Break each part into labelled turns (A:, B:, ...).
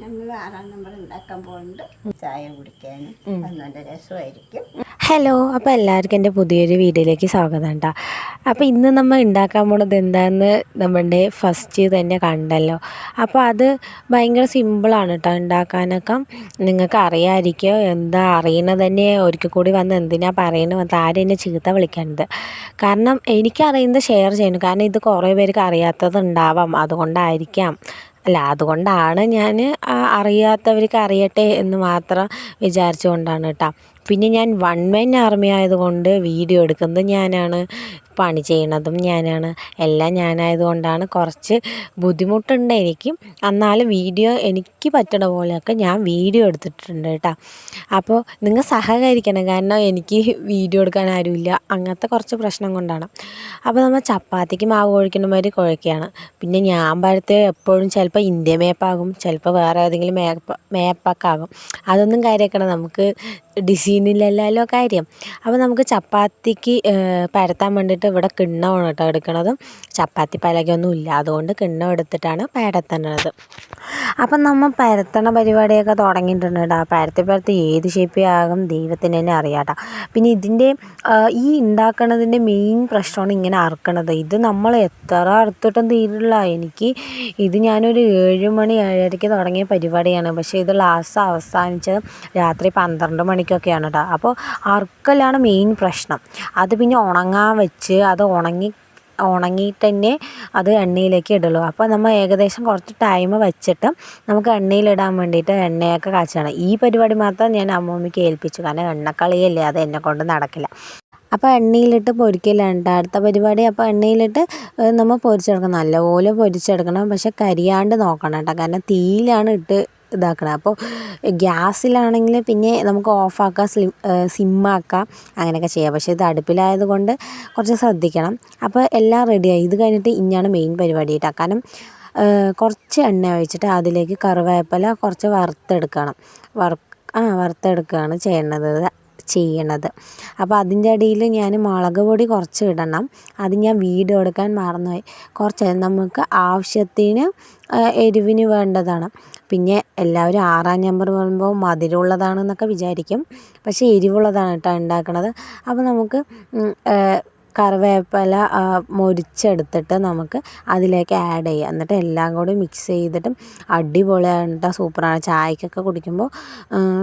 A: ഞങ്ങൾ ആറാം നമ്പർ ഉണ്ടാക്കാൻ പോകുന്നുണ്ട് ചായ കുടിക്കാനും അത് നല്ല രസമായിരിക്കും.
B: ഹലോ അപ്പോൾ എല്ലാവർക്കും എന്റെ പുതിയൊരു വീഡിയോയിലേക്ക് സ്വാഗതം കേട്ടോ അപ്പോൾ ഇന്ന് നമ്മൾ ഉണ്ടാക്കാൻ പോണത് എന്താണെന്ന് നമ്മളുടെ ഫസ്റ്റ് തന്നെ കണ്ടല്ലോ. അപ്പോൾ അത് ഭയങ്കര സിമ്പിളാണ് കേട്ടോ ഉണ്ടാക്കാനൊക്കെ. നിങ്ങൾക്ക് അറിയാമായിരിക്കും എന്താ അറിയണത് തന്നെ ഒരിക്കൽ കൂടി വന്ന് എന്തിനാ പറയണത് വന്ന് ആരും എന്നെ ചീത്ത വിളിക്കേണ്ടത് കാരണം എനിക്കറിയുന്നത് ഷെയർ ചെയ്യണം. കാരണം ഇത് കുറേ പേർക്ക് അറിയാത്തത് ഉണ്ടാവാം അതുകൊണ്ടായിരിക്കാം. അല്ല അതുകൊണ്ടാണ് ഞാൻ അറിയാത്തവർക്ക് അറിയട്ടെ എന്ന് മാത്രം വിചാരിച്ചുകൊണ്ടാണ് കേട്ടോ പിന്നെ ഞാൻ വൺ മെൻ ആർമി ആയതുകൊണ്ട് വീഡിയോ എടുക്കുന്നത് ഞാനാണ്. പണി ചെയ്യണതും ഞാനാണ്. എല്ലാം ഞാനായതുകൊണ്ടാണ് കുറച്ച് ബുദ്ധിമുട്ടുണ്ട് എനിക്ക്. എന്നാലും വീഡിയോ എനിക്ക് പറ്റണ പോലെയൊക്കെ ഞാൻ വീഡിയോ എടുത്തിട്ടുണ്ട് കേട്ടോ. അപ്പോൾ നിങ്ങൾ സഹകരിക്കണം. കാരണം എനിക്ക് വീഡിയോ എടുക്കാൻ ആരുമില്ല. അങ്ങനത്തെ കുറച്ച് പ്രശ്നം കൊണ്ടാണ്. അപ്പോൾ നമ്മൾ ചപ്പാത്തിക്ക് മാവ് കുഴിക്കുന്ന മാതിരി കുഴക്കുകയാണ്. പിന്നെ ഞാൻ പരത്ത് എപ്പോഴും ചിലപ്പോൾ ഇന്ത്യ മേപ്പാകും. ചിലപ്പോൾ വേറെ ഏതെങ്കിലും മേപ്പ് മേപ്പൊക്കെ ആകും. അതൊന്നും കാര്യമാക്കണം നമുക്ക് ഡിസൈനിലല്ലല്ലോ കാര്യം. അപ്പോൾ നമുക്ക് ചപ്പാത്തിക്ക് പരത്താൻ വേണ്ടിയിട്ട് ഇവിടെ കിണ്ണമാണ് കേട്ടോ എടുക്കണത്. ചപ്പാത്തി പലകൊന്നും ഇല്ല അതുകൊണ്ട് കിണ്ണം എടുത്തിട്ടാണ് പരത്തണത്. അപ്പം നമ്മൾ പരത്തണ പരിപാടിയൊക്കെ തുടങ്ങിയിട്ടുണ്ട് കേട്ടോ. പരത്തി പരത്തി ഏത് ഷേപ്പ് ആകും ദൈവത്തിന് തന്നെ അറിയാം പിന്നെ ഇതിന്റെ ഈ ഉണ്ടാക്കണതിന്റെ മെയിൻ പ്രശ്നമാണ് ഇങ്ങനെ അറുക്കണത്. ഇത് നമ്മൾ എത്ര അറുത്തിട്ടും തീരില്ല. എനിക്ക് ഇത് ഞാനൊരു ഏഴ് മണി ഏഴരയ്ക്ക് തുടങ്ങിയ പരിപാടിയാണ്. പക്ഷേ ഇത് ലാസ്റ്റ് അവസാനിച്ചത് രാത്രി പന്ത്രണ്ട് മണിക്കൊക്കെയാണ് കേട്ടോ അപ്പോൾ അറുക്കലാണ് മെയിൻ പ്രശ്നം. അത് പിന്നെ ഉണങ്ങാൻ വെച്ച് അത് ഉണങ്ങി ഉണങ്ങിയിട്ട് തന്നെ അത് എണ്ണയിലേക്ക് ഇടുള്ളൂ അപ്പോൾ നമ്മൾ ഏകദേശം കുറച്ച് ടൈം വെച്ചിട്ട് നമുക്ക് എണ്ണയിലിടാൻ വേണ്ടിയിട്ട് എണ്ണയൊക്കെ കാച്ചണം. ഈ പരിപാടി മാത്രം ഞാൻ അമ്മൂമ്മയ്ക്ക് ഏൽപ്പിച്ചു. കാരണം എണ്ണക്കളിയല്ലേ അത് എന്നെ കൊണ്ട് നടക്കില്ല. അപ്പോൾ എണ്ണയിലിട്ട് പൊരിക്കലാണ് കേട്ടോ അടുത്ത പരിപാടി. അപ്പോൾ എണ്ണയിലിട്ട് നമ്മൾ പൊരിച്ചെടുക്കണം. നല്ലപോലെ പൊരിച്ചെടുക്കണം. പക്ഷെ കരിയാണ്ട് നോക്കണം കേട്ടോ കാരണം തീയിലാണ് ഇട്ട് ഇതാക്കണം. അപ്പോൾ ഗ്യാസിലാണെങ്കിൽ പിന്നെ നമുക്ക് ഓഫാക്കാം സ്ലി സിമ്മാക്കാം അങ്ങനെയൊക്കെ ചെയ്യാം. പക്ഷേ ഇത് അടുപ്പിലായത് കൊണ്ട് കുറച്ച് ശ്രദ്ധിക്കണം. അപ്പോൾ എല്ലാം റെഡിയായി. ഇത് കഴിഞ്ഞിട്ട് ഇനിയാണ് മെയിൻ പരിപാടി കേട്ടോ കാരണം കുറച്ച് എണ്ണ ഒഴിച്ചിട്ട് അതിലേക്ക് കറിവേപ്പില കുറച്ച് വറുത്തെടുക്കണം. വറു ആ വറുത്തെടുക്കുകയാണ് ചെയ്യേണ്ടത്. ചെയ്യണത്. അപ്പോൾ അതിന്റെ ഇടയിൽ ഞാൻ മുളക് പൊടി കുറച്ച് ഇടണം അത് ഞാൻ വീഡിയോ എടുക്കാൻ മറന്നുപോയി. കുറച്ച് നമുക്ക് ആവശ്യത്തിന് എരിവിന് വേണ്ടതാണ്. പിന്നെ എല്ലാവരും ആറാം നമ്പർ പറയുമ്പോൾ മധുരമുള്ളതാണെന്നൊക്കെ വിചാരിക്കും. പക്ഷേ എരിവുള്ളതാണ് കേട്ടോ ഉണ്ടാക്കണത്. അപ്പോൾ നമുക്ക് കറിവേപ്പില മൊരിച്ചെടുത്തിട്ട് നമുക്ക് അതിലേക്ക് ആഡ് ചെയ്യാം. എന്നിട്ട് എല്ലാം കൂടി മിക്സ് ചെയ്തിട്ട് അടിപൊളിയാണ് കേട്ടോ സൂപ്പറാണ്. ചായക്കൊക്കെ കുടിക്കുമ്പോൾ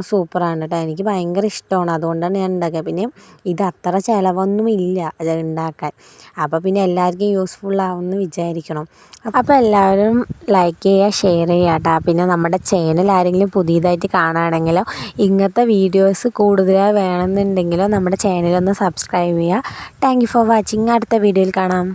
B: സൂപ്പറാണ് കേട്ടോ എനിക്ക് ഭയങ്കര ഇഷ്ടമാണ് അതുകൊണ്ടാണ് ഞാൻ ഉണ്ടാക്കുക പിന്നെ ഇത് അത്ര ചിലവൊന്നും ഇല്ല അത് ഉണ്ടാക്കാൻ അപ്പോൾ പിന്നെ എല്ലാവർക്കും യൂസ്ഫുള്ളാവുമെന്ന് വിചാരിക്കണം. അപ്പോൾ എല്ലാവരും ലൈക്ക് ചെയ്യുക ഷെയർ ചെയ്യുക കേട്ടോ പിന്നെ നമ്മുടെ ചാനൽ ആരെങ്കിലും പുതിയതായിട്ട് കാണുകയാണെങ്കിലോ ഇങ്ങനത്തെ വീഡിയോസ് കൂടുതലായി വേണമെന്നുണ്ടെങ്കിലോ നമ്മുടെ ചാനലൊന്ന് സബ്സ്ക്രൈബ് ചെയ്യുക താങ്ക് യു ഫോർ വാച്ചിങ് അടുത്ത വീഡിയോയിൽ കാണാം.